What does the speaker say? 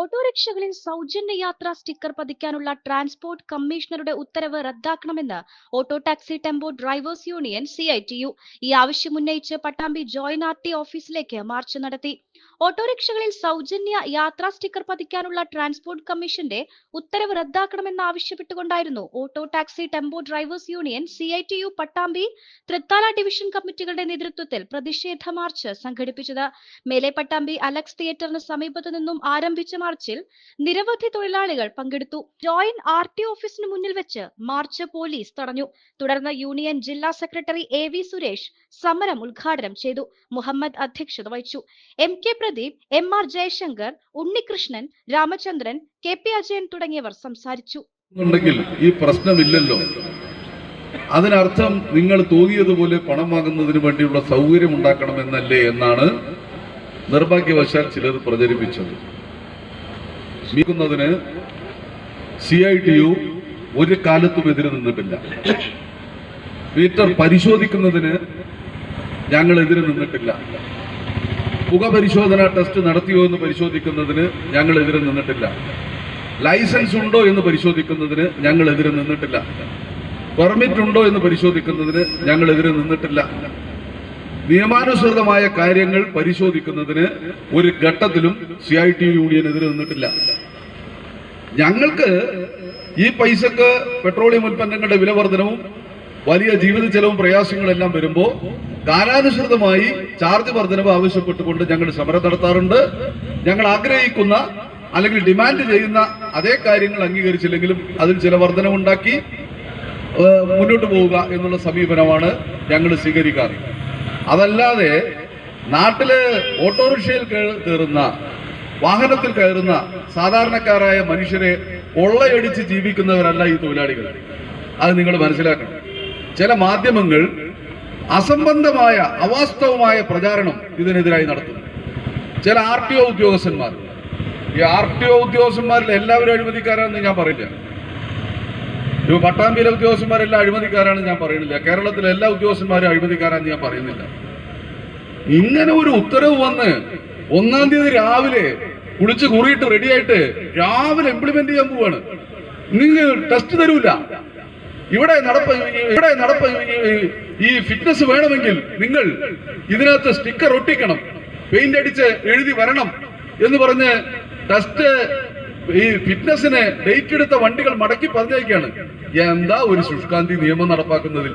ഓട്ടോറിക്ഷകളിൽ സൗജന്യ യാത്രാ sticker പതിക്കാനുള്ള transport കമ്മീഷണറുടെ ഉത്തരവ് റദ്ദാക്കണമെന്ന് auto taxi tempo drivers union C I T U. ഈ ആവശ്യം ഉന്നയിച്ച് പട്ടാമ്പി ജോയിന്റ് ആർ ടി ഓഫീസിലേക്ക് മാർച്ച് നടത്തി. ഓട്ടോറിക്ഷകളിൽ സൗജന്യ യാത്രാ സ്റ്റിക്കർ പതിക്കാനുള്ള ട്രാൻസ്പോർട്ട് കമ്മീഷന്റെ ഉത്തരവ് റദ്ദാക്കണമെന്ന് ആവശ്യപ്പെട്ടുകൊണ്ടായിരുന്നു auto taxi tempo drivers union C I T U Pattambi Thrithala division കമ്മിറ്റികളുടെ നേതൃത്വത്തിൽ പ്രതിഷേധ മാർച്ച് സംഘടിപ്പിച്ചത്. മേലെ പട്ടാമ്പി അലക്സ് തിയേറ്ററിന് സമീപത്തു നിന്നും ആരംഭിച്ച മാർച്ചിൽ നിരവധി തൊഴിലാളികൾ പങ്കെടുത്തു. ജോയിന്റ് ആർ ടി ഓഫീസിന് മുന്നിൽ വെച്ച് മാർച്ച് പോലീസ് തടഞ്ഞു. തുടർന്ന് യൂണിയൻ ജില്ലാ സെക്രട്ടറി എ വി സുരേഷ് സമരം ഉദ്ഘാടനം ചെയ്തു. മുഹമ്മദ് അധ്യക്ഷത വഹിച്ചു. M K Pradeep M R Jayashankar Unnikrishnan Ramachandran K P Ajayan തുടങ്ങിയവർ സംസാരിച്ചു. ഈ പ്രശ്നമില്ലല്ലോ. അതിനർത്ഥം നിങ്ങൾ തോന്നിയതുപോലെ പണം വാങ്ങുന്നതിന് വേണ്ടിയുള്ള സൗകര്യം ഉണ്ടാക്കണമെന്നല്ലേ എന്നാണ് നിർഭാഗ്യവശാൽ ചിലർ പ്രചരിപ്പിച്ചത്. നീക്കുന്നതിന് സി ഐ ടി യു ഒരു കാലത്തും എതിര് നിന്നിട്ടില്ല. മീറ്റർ പരിശോധിക്കുന്നതിന് ഞങ്ങൾ എതിര് നിന്നിട്ടില്ല. പുക ടെസ്റ്റ് നടത്തിയോ എന്ന് പരിശോധിക്കുന്നതിന് ഞങ്ങൾ എതിര് നിന്നിട്ടില്ല. ലൈസൻസ് ഉണ്ടോ എന്ന് പരിശോധിക്കുന്നതിന് ഞങ്ങൾ എതിര് നിന്നിട്ടില്ല. പെർമിറ്റ് ഉണ്ടോ എന്ന് പരിശോധിക്കുന്നതിന് ഞങ്ങൾ എതിര് നിന്നിട്ടില്ല. നിയമാനുസൃതമായ കാര്യങ്ങൾ പരിശോധിക്കുന്നതിന് ഒരു ഘട്ടത്തിലും സി ഐ ടി യൂണിയൻ എതിര് നിന്നിട്ടില്ല. ഞങ്ങൾക്ക് ഈ പൈസക്ക് പെട്രോളിയം ഉൽപ്പന്നങ്ങളുടെ വില വർധനവും വലിയ ജീവിത ചെലവും പ്രയാസങ്ങളെല്ലാം വരുമ്പോൾ കാലാനുസൃതമായി ചാർജ് വർധനവ് ആവശ്യപ്പെട്ടുകൊണ്ട് ഞങ്ങൾ സമരം നടത്താറുണ്ട്. ഞങ്ങൾ ആഗ്രഹിക്കുന്ന അല്ലെങ്കിൽ ഡിമാൻഡ് ചെയ്യുന്ന അതേ കാര്യങ്ങൾ അംഗീകരിച്ചില്ലെങ്കിലും അതിൽ ചില വർധനവുണ്ടാക്കി മുന്നോട്ട് പോവുക എന്നുള്ള സമീപനമാണ് ഞങ്ങൾ സ്വീകരിക്കാറ്. അതല്ലാതെ നാട്ടിൽ ഓട്ടോറിക്ഷയിൽ കയറുന്ന വാഹനത്തിൽ കയറുന്ന സാധാരണക്കാരായ മനുഷ്യരെ കൊള്ളയടിച്ച് ജീവിക്കുന്നവരല്ല ഈ തൊഴിലാളികൾ. അത് നിങ്ങൾ മനസ്സിലാക്കണം. ചില മാധ്യമങ്ങൾ അസംബന്ധമായ അവാസ്തവമായ പ്രചാരണം ഇതിനെതിരായി നടത്തുന്നു. ചില ആർ ടി ഒ ഉദ്യോഗസ്ഥന്മാർ. ഈ ആർ ടി ഒ ഉദ്യോഗസ്ഥന്മാരിൽ എല്ലാവരും അഴിമതിക്കാരാണെന്ന് ഞാൻ പറയില്ല. ഇപ്പൊ പട്ടാമ്പിയിലെ ഉദ്യോഗസ്ഥന്മാരെല്ലാം അഴിമതിക്കാരാണെന്ന് ഞാൻ പറയുന്നില്ല. കേരളത്തിലെ എല്ലാ ഉദ്യോഗസ്ഥന്മാരും അഴിമതിക്കാരാണെന്ന് ഞാൻ പറയുന്നില്ല. ഇങ്ങനെ ഒരു ഉത്തരവ് വന്ന് ഒന്നാം തീയതി രാവിലെ കുളിച്ച് കുറിയിട്ട് റെഡിയായിട്ട് രാവിലെ ഇംപ്ലിമെന്റ് ചെയ്യാൻ പോവാണ്. നിങ്ങൾ ടെസ്റ്റ് തരൂല. ഇവിടെ നടപ്പ ഇവിടെ നടപ്പ ഈ ഫിറ്റ്നസ് വേണമെങ്കിൽ നിങ്ങൾ ഇതിനകത്ത് സ്റ്റിക്കർ ഒട്ടിക്കണം. പെയിന്റ് അടിച്ച് എഴുതി വരണം എന്ന് പറഞ്ഞ് ടെസ്റ്റ് ഈ ഫിറ്റ്നസിന് ഡേറ്റ് എടുത്ത വണ്ടികൾ മടക്കി പറഞ്ഞേക്കാണ് എന്താ ഒരു ശുഷ്കാന്തി നിയമം നടപ്പാക്കുന്നതിൽ?